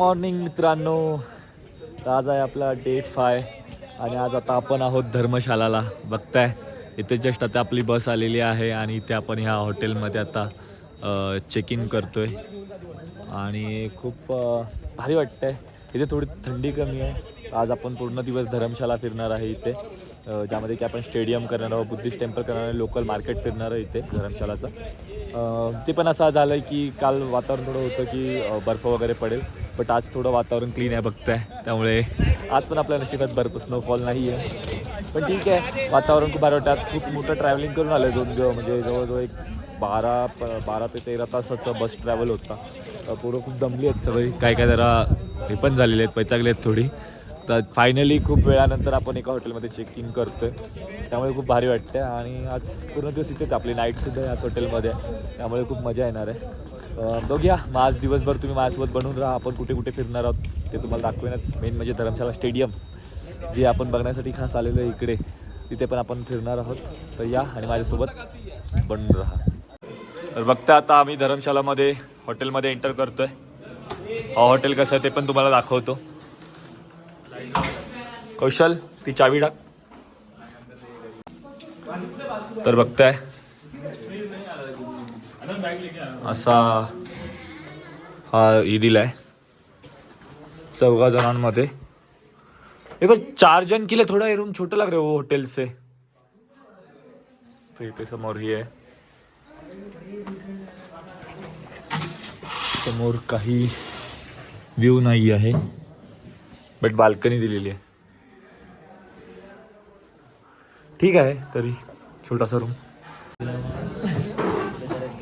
Morning मित्रांनो. आज आहे आपला डे फाय आणि आज आता आपण आहोत धर्मशालाला. बघताय इथे जस्ट आता आपली बस आलेली आहे आणि इथे आपण ह्या हॉटेलमध्ये आता चेक इन करतोय. आणि खूप भारी भारी वाटतंय. इथे थोडी थंडी कमी आहे. आज आपण पूर्ण दिवस धर्मशाला फिरणार आहे इथे. ज्यामध्ये की आपण स्टेडियम करणार आहोत बुद्धिस्ट टेम्पल करणार आहे लोकल मार्केट फिरणार आहे इथे धर्मशालाचं. ते पण असं झालं आहे की काल वातावरण थोडं होतं की बर्फ वगैरे पडेल. बट आज थोडं वातावरण क्लीन आहे बघताय. त्यामुळे आज पण आपल्या नशिबात भरपूर स्नोफॉल नाही आहे पण ठीक आहे वातावरण खूप बरं वाटतं. आज खूप मोठं ट्रॅव्हलिंग करून आलं आहे दोन दिवस. म्हणजे जवळजवळ एक बारा प बारा ते तेरा तासाचं बस ट्रॅव्हल होता. पोरं खूप दमली आहेत सगळी. काय काय जरा हे पण झालेले आहेत पैचागले आहेत थोडी. तर फायनली खूप वेळानंतर आपण एका हॉटेलमध्ये चेक इन करतोय. त्यामुळे खूप भारी वाटते आणि आज पूर्ण दिवस इथेच आपली नाईटसुद्धा याच हॉटेलमध्ये त्यामुळे खूप मजा येणार आहे. बघूया. मग आज दिवसभर तुम्ही माझ्यासोबत बनून राहा. आपण कुठे कुठे फिरणार आहोत ते तुम्हाला दाखवेनच. मेन म्हणजे धर्मशाला स्टेडियम जे आपण बघण्यासाठी खास आलेलो आहे इकडे. तिथे पण आपण फिरणार आहोत. तर या आणि माझ्यासोबत बनून राहा. तर बघता आता आम्ही धर्मशालामध्ये हॉटेलमध्ये एंटर करतोय. आहे हॉटेल कसं आहे ते पण तुम्हाला दाखवतो. कौशल, ती चावी टाक तर बघताय। असा हा ही दिलाय चौघा जणांमध्ये. हे पण चार जण केले थोड़ा रूम छोटा लग रहा है होटल से तो इथे समोर ही आहे. समोर काही व्ह्यू नाही आहे. बट बाल्कनी दिलेली आहे. ठीक आहे तरी छोटासा रूम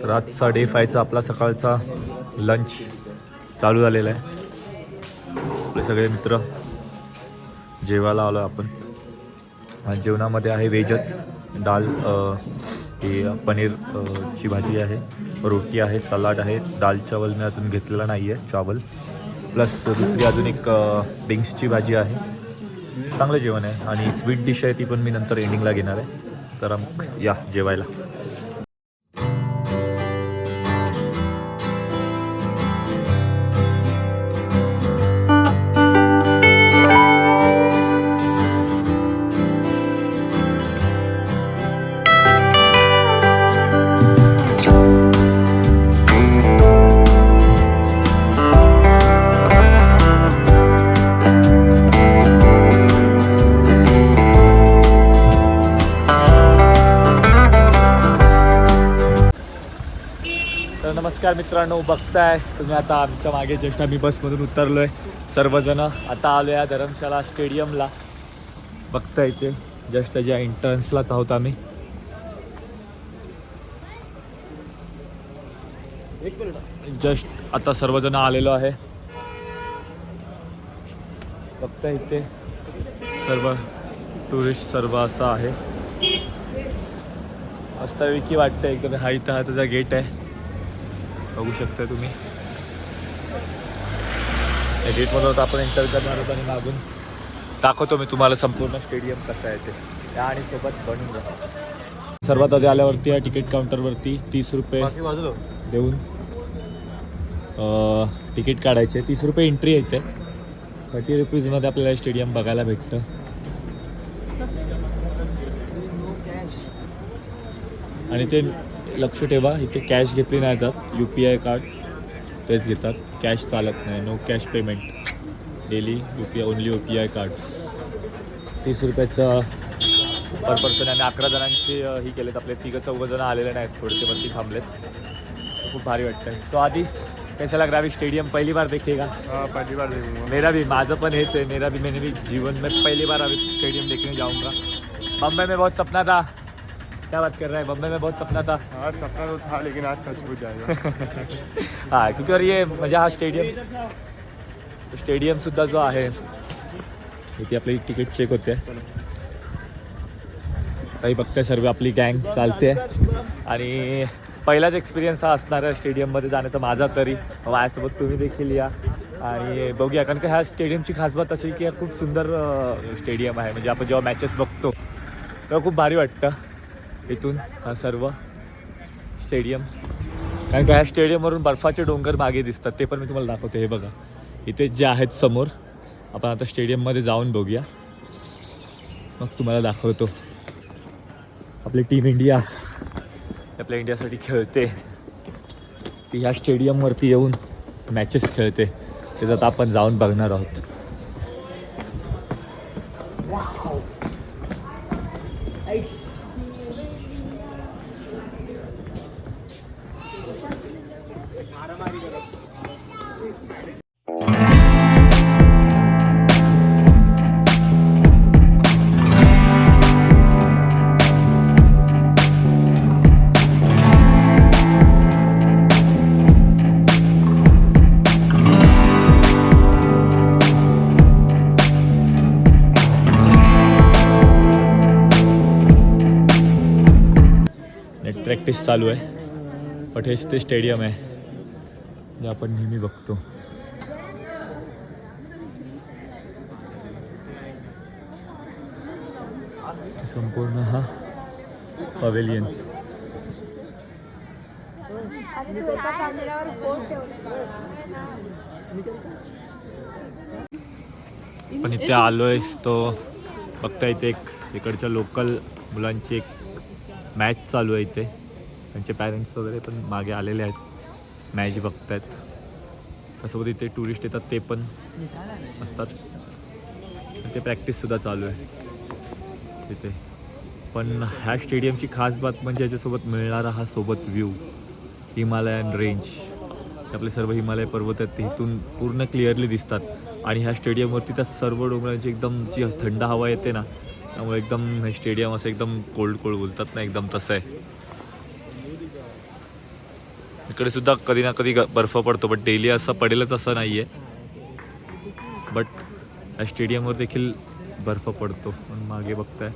तर आजचा डे फायचा आपला सकाळचा लंच चालू झालेला आहे. आपले सगळे मित्र जेवायला आलो आपण. आणि जेवणामध्ये आहे व्हेजच डाल हे ही पनीर ची भाजी आहे रोटी आहे सलाड आहे. दाल चावल मी अजून घेतलेला नाही आहे चावल. प्लस दुसरी अजून एक बिंग्सची भाजी आहे. चांगलं जेवण आहे. आणि स्वीट डिश आहे ती पण मी नंतर एंडिंगला घेणार आहे. तर मग या जेवायला. नमस्कार मित्रांनो बघताय. तुम्ही आता आमच्या मागे जस्ट आम्ही बसमधून उतरलो आहे सर्वजण आता आलो या धरमशाला स्टेडियमला. बघताय इथे जस्ट त्याच्या एंट्रन्सलाच आहोत आम्ही. जस्ट आता सर्वजण आलेलो आहे. बघताय इथे सर्व टुरिस्ट सर्व असं आहे. मस्तपैकी वाटतं एकदम हा इथं हा त्याचा गेट आहे. बघू शकता तुम्ही. या गेटमधून आता आपण एंटर करणार आहोत आणि मागून दाखवतो मी तुम्हाला संपूर्ण स्टेडियम कसं आहे ते. त्या आणि सोबत बनून राहा. सर्वात आधी आल्यावरती या तिकीट काउंटरवरती तीस रुपये देऊन. तिकीट काढायचे. तीस रुपये एंट्री येते थर्टी रुपीजमध्ये आपल्याला स्टेडियम बघायला भेटतं. आणि ते लक्ष ठेवा इथे कॅश घेतली नाही जात. यू पी आय कार्ड तेच घेतात. कॅश चालत नाही. No cash payment daily U P I only U P I card तीस रुपयाचं पर पर्सन आणि अकरा जणांची ही केलेत आपले. तिघं चौघं जण आलेले नाहीत. थोडेसे वरती थांबलेत. खूप भारी वाटतं सो आधी कैसा लग रहा है अभी स्टेडियम पहली बार देखेगा हाँ पहली बार देखूंगा मेरा भी. माझं पण हेच आहे. मेरा भी. मैंने भी जीवन में पहली बार अभी स्टेडियम देखने जाऊंगा बम्बई में बहुत सपना था. क्या बात कर रहा है? बम्बई में बहुत सपना था। हाँ सपना तो था लेकिन आज सच हो जाएगा। हा क्योंकि और ये म्हणजे हा स्टेडियम। स्टेडियम सुद्धा जो आहे इथे आपली तिकीट चेक होते काही बघताय सर्व आपली गँग चालते आणि पहिलाच एक्सपिरियन्स हा असणार आहे स्टेडियममध्ये जाण्याचा माझा तरी. माझ्यासोबत तुम्ही देखील या. आणि बघूया कारण का ह्या स्टेडियमची खास बात अशी की खूप सुंदर स्टेडियम आहे. म्हणजे आपण जेव्हा मॅचेस बघतो तेव्हा खूप भारी वाटतं. इथून हा सर्व स्टेडियम. कारण का ह्या स्टेडियमवरून बर्फाचे डोंगर मागे दिसतात ते पण मी तुम्हाला दाखवते. हे बघा इथे जे आहेत समोर आपण आता स्टेडियममध्ये जाऊन बघूया. मग तुम्हाला दाखवतो. आपली टीम इंडिया आपल्या इंडियासाठी खेळते. ती ह्या स्टेडियमवरती येऊन मॅचेस खेळते. त्याच्यात आपण जाऊन बघणार आहोत. चालू आहे. बट हेच ते स्टेडियम आहे. जे आपण नेहमी बघतो. संपूर्ण हा पवेलियन पण इथे आलोय. तो बघता इथे एक इकडच्या लोकल मुलांची एक मॅच चालू आहे इथे. त्यांचे पॅरेंट्स वगैरे पण मागे आलेले आहेत. मॅच बघतायत. त्यासोबत इथे टुरिस्ट येतात ते पण असतात. आणि ते प्रॅक्टिससुद्धा चालू आहे. तिथे पण ह्या स्टेडियमची खास बात म्हणजे याच्यासोबत मिळणारा हा सोबत व्ह्यू हिमालयन रेंज ते आपले सर्व हिमालय पर्वत आहेत तिथून पूर्ण क्लिअरली दिसतात. आणि ह्या स्टेडियमवरती त्या सर्व डोंगरांची एकदम जी थंड हवा येते ना त्यामुळे एकदम हे स्टेडियम असं एकदम कोल्ड कोल्ड बोलतात ना एकदम तसं आहे. इकडे सुद्धा कधी ना कधी ग- बर्फ पडतो बट डेली असं पडेलच असं नाही आहे बट या स्टेडियमवर देखील बर्फ पडतो पण मागे बघताय.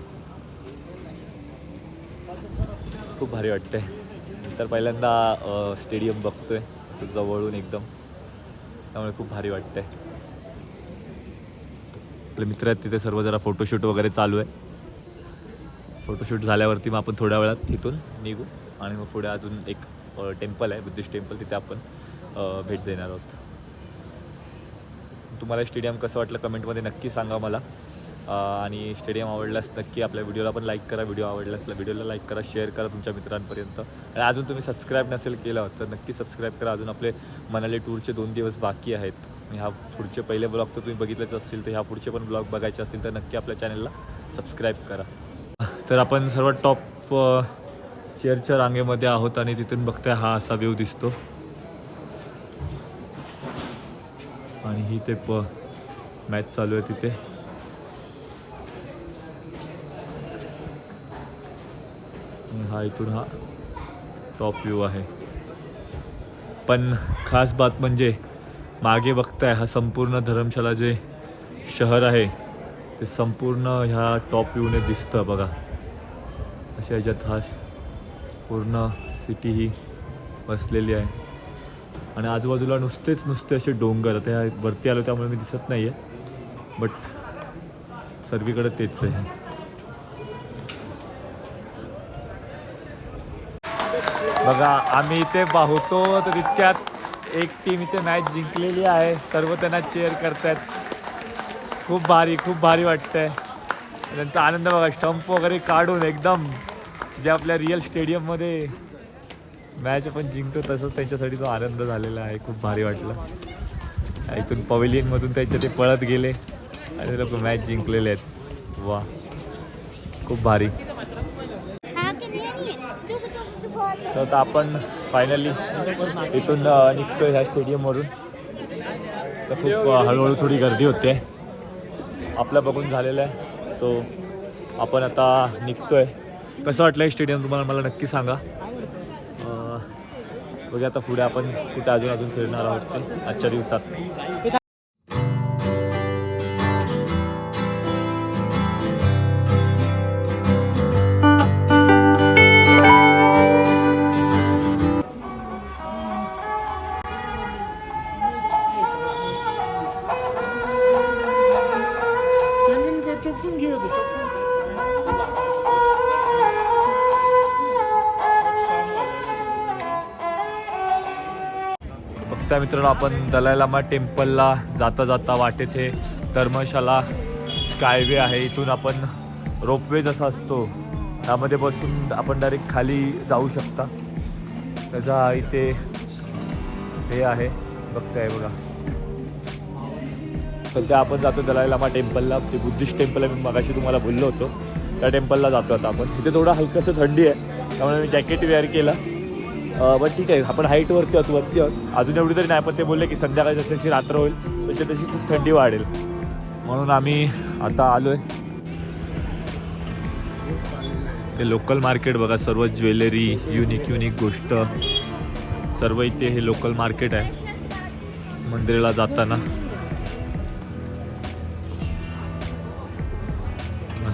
खूप भारी वाटतंय. तर पहिल्यांदा स्टेडियम बघतोय असं जवळून एकदम. त्यामुळे खूप भारी वाटतंय. आपले मित्र आहेत तिथे सर्व जरा फोटोशूट वगैरे चालू आहे. फोटोशूट झाल्यावरती मग आपण थोड्या वेळात तिथून निघू आणि मग पुढे अजून एक टेम्पल आहे बुद्धिस्ट टेम्पल तिथे आपण भेट देणार आहोत. तुम्हाला स्टेडियम कसं वाटलं कमेंटमध्ये नक्की सांगा मला. आणि स्टेडियम आवडल्यास नक्की आपल्या व्हिडिओला पण लाईक करा व्हिडिओ आवडल्यास व्हिडिओला लाईक करा शेअर करा तुमच्या मित्रांपर्यंत. आणि अजून तुम्ही सबस्क्राईब नसेल केलं तर नक्की सबस्क्राईब करा. अजून आपले मनाली टूरचे दोन दिवस बाकी आहेत. ह्या पुढचे पहिले ब्लॉग तर तुम्ही बघितलेच असतील तर ह्या पुढचे पण ब्लॉग बघायचे असतील तर नक्की आपल्या चॅनलला सबस्क्राईब करा. तर आपण सर्व टॉप चेअरच्या रांगेमध्ये आहोत आणि तिथून बघताय हा असा व्ह्यू दिसतो. आणि ही ते प मॅच चालू आहे तिथे. हा इथून हा टॉप व्ह्यू आहे. पण खास बात म्हणजे मागे बघताय हा संपूर्ण धर्मशाला जे शहर आहे ते संपूर्ण ह्या टॉप व्ह्यूने दिसतं बघा. अशा ह्याच्यात हा पूर्ण सिटी ही बसलेली आहे. आणि आजूबाजूला नुसतेच नुसते असे डोंगर. आता ह्या वरती आलो त्यामुळे मी दिसत नाही आहे बट सर्वीकडे तेच आहे. बघा आम्ही इथे पाहतो तर इतक्यात एक टीम इथे मॅच जिंकलेली आहे. सर्व त्यांना चेअर करतायत. खूप भारी खूप भारी वाटतंय. त्यांचा आनंद बघा स्टंप वगैरे काढून एकदम जे आपल्या रिअल स्टेडियममध्ये मॅच आपण जिंकतो तसंच त्यांच्यासाठी तो आनंद झालेला आहे. खूप भारी वाटलं. इथून पवेलियनमधून त्यांच्या ते पळत गेले आणि ते लोक मॅच जिंकलेले आहेत. वा. खूप भारी. तर आता आपण फायनली इथून निघतो निघतोय ह्या स्टेडियमवरून तर खूप हळूहळू थोडी गर्दी होते. आपलं बघून झालेलं आहे. सो आपण आता निघतोय. कसं वाटलं स्टेडियम तुम्हाला मला नक्की सांगा. बघा आता पुढे आपण कुठे अजून अजून फिरणार आहोत आजच्या दिवसात. फक्त मित्रांनो आपण दलाई लामा टेम्पलला जाता जाता वाटेत हे धर्मशाला स्कायवे आहे. इथून आपण रोपवे जसा असतो त्यामध्ये बसून आपण डायरेक्ट खाली जाऊ शकता. त्याचा इथे हे आहे बघताय बघा. सध्या आपण जातो दलाई लामा टेम्पलला. ते बुद्धिस्ट टेम्पल आहे मी मगाशी तुम्हाला बोललो होतो. त्या टेम्पलला जातो आता आपण. तिथे थोडं हलकंसं थंडी आहे त्यामुळे मी जॅकेट वेअर केलं. बट ठीक आहे. आपण हाईटवरती आहोत वरती आहोत. अजून एवढी तरी नाही पण ते बोलले की संध्याकाळी जशी जशी रात्र होईल तशी तशी खूप थंडी वाढेल. म्हणून आम्ही आता आलो आहे ते लोकल मार्केट बघा सर्व ज्वेलरी युनिक युनिक गोष्ट. सर्व इथे हे लोकल मार्केट आहे. मंदिराला जाताना.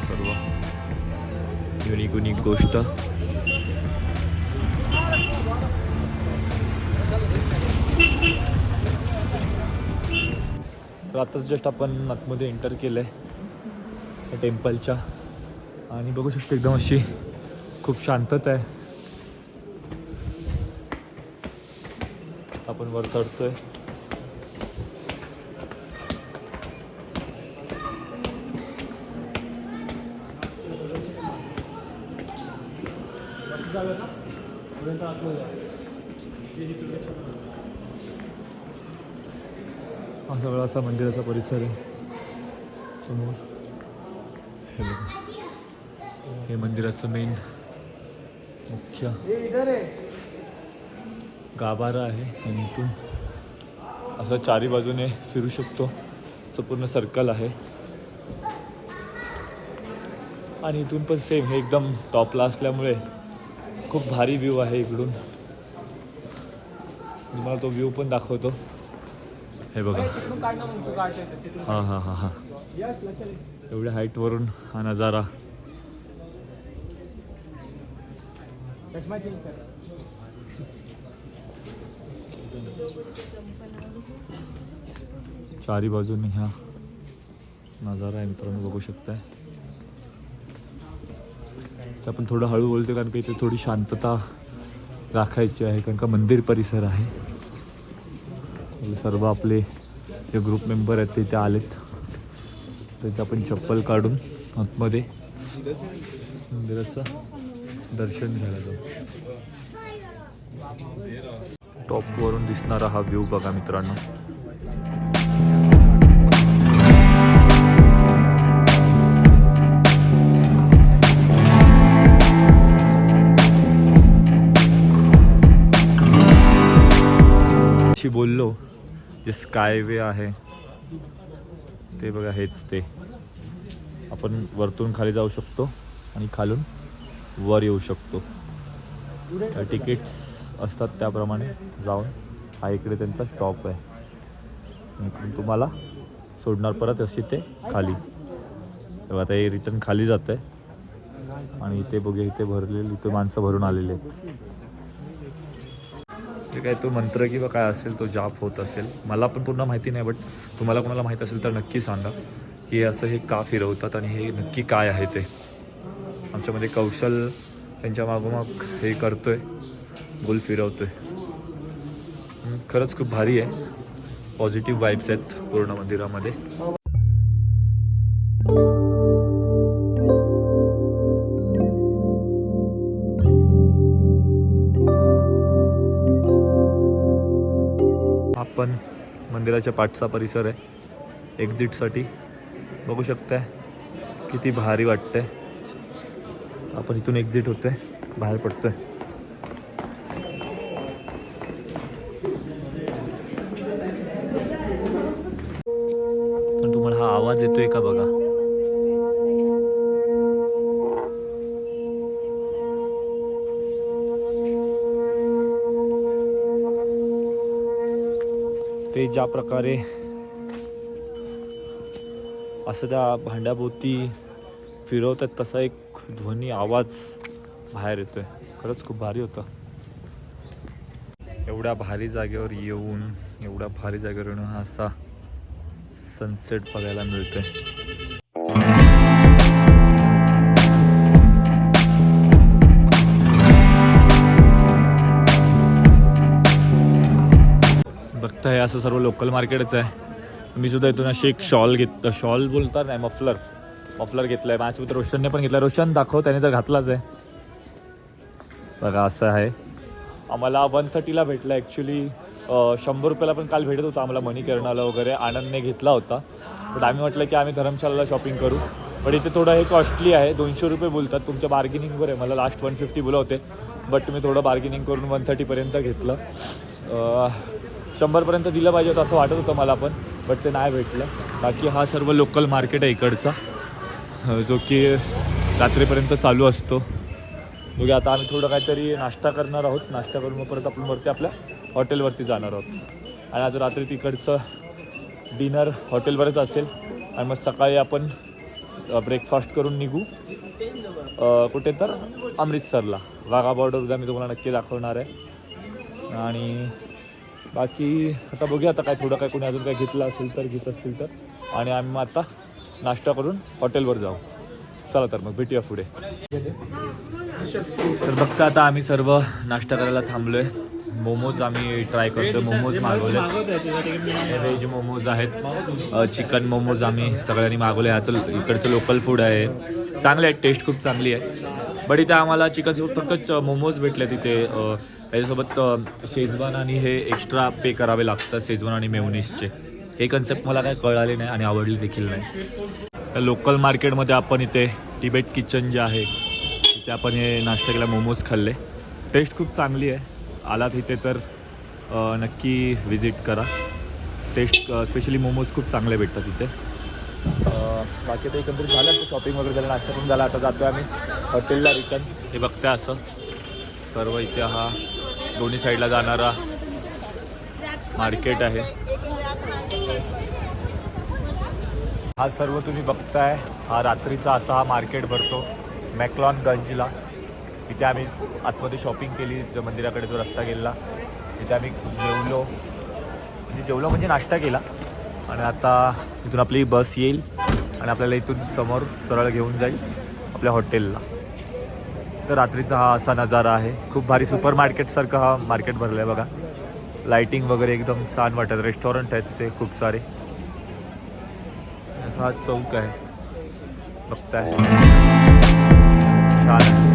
सर्व. युनिक युनिक गोष्ट. तर आताच जस्ट आपण आतमध्ये एंटर केलं आहे त्या टेम्पलच्या आणि बघू शकतो एकदम अशी खूप शांतता आहे. आपण वर चढतो आहे असा मंदिराचा परिसर आहे. समोर. हे बघा. हे मंदिराचं मेन मुख्य गाभारा आहे. आणि इथून असं चारी बाजूने फिरू शकतो. असं पूर्ण सर्कल आहे. आणि इथून पण सेम हे एकदम टॉपला असल्यामुळे खूप भारी व्ह्यू आहे इकडून. तुम्हाला तो व्ह्यू पण दाखवतो. हे बघा. हां हां हां हां. एवढ्या हाईटवरून हा नजारा. चारी बाजूने ह्या नजारा आहे मित्रांनो बघू शकताय. तर आपण थोडं हळू बोलतो कारण की इथे थोडी शांतता राखायची आहे कारण का मंदिर परिसर आहे. सर्व आपले जे ग्रुप मेंबर आहेत ते इथे आलेत. त्याचे आपण चप्पल काढून आतमध्ये मंदिराचं दर्शन घ्यायला जाऊ. टॉपवरून दिसणारा हा व्ह्यू बघा मित्रांनो. शी बोललो जे स्कायवे आहे ते बघा हेच ते. आपण वरतून खाली जाऊ शकतो आणि खालून वर येऊ शकतो. त्या तिकीट्स असतात त्याप्रमाणे जाऊन. हा इकडे त्यांचा स्टॉप आहे. इकडून तुम्हाला सोडणार परत अशी ते खाली. तेव्हा आता हे रिटर्न खाली जात आहे आणि इथे बघे इथे भरलेले इथे माणसं भरून आलेले आहेत. जे काय तो मंत्र किंवा काय असेल तो जाप होत असेल मला पण पूर्ण माहिती नाही बट तुम्हाला कोणाला माहीत असेल तर नक्की सांगा की असं हे का फिरवतात आणि हे नक्की काय आहे ते. आमच्यामध्ये कौशल त्यांच्या मागोमाग हे करतो आहे गोल फिरवतो आहे खरंच खूप भारी आहे. पॉझिटिव्ह वाईब्स आहेत पूर्ण मंदिरामध्ये. पण मंदिराच्या पाठचा परिसर आहे. एक्झिटसाठी बघू शकताय. किती भारी वाटतंय. आपण इथून एक्झिट होतोय. बाहेर पडतोय. ते ज्या प्रकारे असं त्या भांड्याभोवती फिरवतात तसा एक ध्वनी आवाज बाहेर येतोय. खरंच खूप भारी होतं. एवढ्या भारी जागेवर येऊन एवढ्या भारी जागेवर येऊन हा असा सनसेट बघायला मिळतोय. तर हे असं सर्व लोकल मार्केटच आहे. मी सुद्धा इथून अशी एक शॉल घेत शॉल बोलतात नाही मफलर मफलर घेतलं आहे माझ्यासोबत रोशनने पण घेतला रोशन दाखव. त्याने तर घातलाच आहे. बघा असं आहे. आम्हाला वन थर्टीला भेटलं. ॲक्च्युली शंभर रुपयाला पण काल भेटत होता आम्हाला मनी करणाला वगैरे. आनंदने घेतला होता. पण आम्ही म्हटलं की आम्ही धर्मशालाला शॉपिंग करू. पण इथे थोडं हे कॉस्टली आहे. दोनशे रुपये बोलतात. तुमच्या बार्गेनिंगवर आहे. मला लास्ट वन फिफ्टी बोलवते. बट तुम्ही थोडं बार्गेनिंग करून वन थर्टीपर्यंत घेतलं. शंभरपर्यंत दिलं पाहिजे होतं असं वाटत होतं मला पण बट ते नाही भेटलं. बाकी हा सर्व लोकल मार्केट आहे इकडचा. जो की रात्रीपर्यंत चालू असतो. म्हणजे आता आम्ही थोडं काहीतरी नाश्ता करणार आहोत. नाश्ता करून मग परत आपण वरती आपल्या हॉटेलवरती जाणार आहोत. आणि आज रात्री तिकडचं डिनर हॉटेलवरच असेल. आणि मग सकाळी आपण ब्रेकफास्ट करून निघू. कुठे तर अमृतसरला. वाघा बॉर्डर उद्या मी तुम्हाला नक्की दाखवणार आहे. आणि बाकी आता बघूया आता काय थोडं काय कोणी अजून काय घेतलं असेल तर घेत असतील तर. आणि आम्ही मग आता नाश्ता करून हॉटेलवर जाऊ. चला तर मग भेटूया पुढे. तर बघता आता आम्ही सर्व नाश्ता करायला थांबलोय. मोमोज आम्ही ट्राय करतो मोमोज मागवले व्हेज मोमोज आहेत. चिकन मोमोज आम्ही सगळ्यांनी मागवले. ह्याचं इकडचं लोकल फूड आहे. चांगले आहे टेस्ट खूप चांगली आहे. बट इथे आम्हाला चिकन फक्त मोमोज भेटले तिथे. त्याच्यासोबत शेजवान आणि हे एक्स्ट्रा पे करावे लागतात शेजवान आणि मेवनीसचे हे कन्सेप्ट मला काय कळाले नाही आणि आवडले देखील नाही. तर लोकल मार्केटमध्ये आपण इथे टिबेट किचन जे आहे तिथे आपण हे नाश्ता केला मोमोज खाल्ले. टेस्ट खूप चांगली आहे. आलात इथे तर नक्की व्हिजिट करा. टेस्ट स्पेशली मोमोज खूप चांगले भेटतात तिथे बाकी ते एकंदरीत झालं शॉपिंग वगैरे झालं नाश्ता पण झाला. आता जातो आम्ही. हॉटेलला रिटर्न हे बघते असं. सर्व इथे हा दोन्ही साईडला जाणारा मार्केट आहे. हा सर्व तुम्ही बघताय. हा रात्रीचा असा हा मार्केट भरतो मॅक्लॉन गंजला. इथे आम्ही आतमध्ये शॉपिंग केली जो मंदिराकडे जो रस्ता गेला तिथे आम्ही जेवलो. म्हणजे जेवलो म्हणजे नाश्ता केला. आणि आता इथून आपली बस येईल आणि आपल्याला इथून समोर सरळ घेऊन जाईल आपल्या हॉटेलला तर रात्रीचा हा असा नजारा आहे. खूप भारी सुपर मार्केटसारखं हा मार्केट भरलं आहे बघा. लाईटिंग वगैरे एकदम छान वाटत. रेस्टॉरंट आहेत तिथे खूप सारे. असा हा चौक आहे. बघताय. छान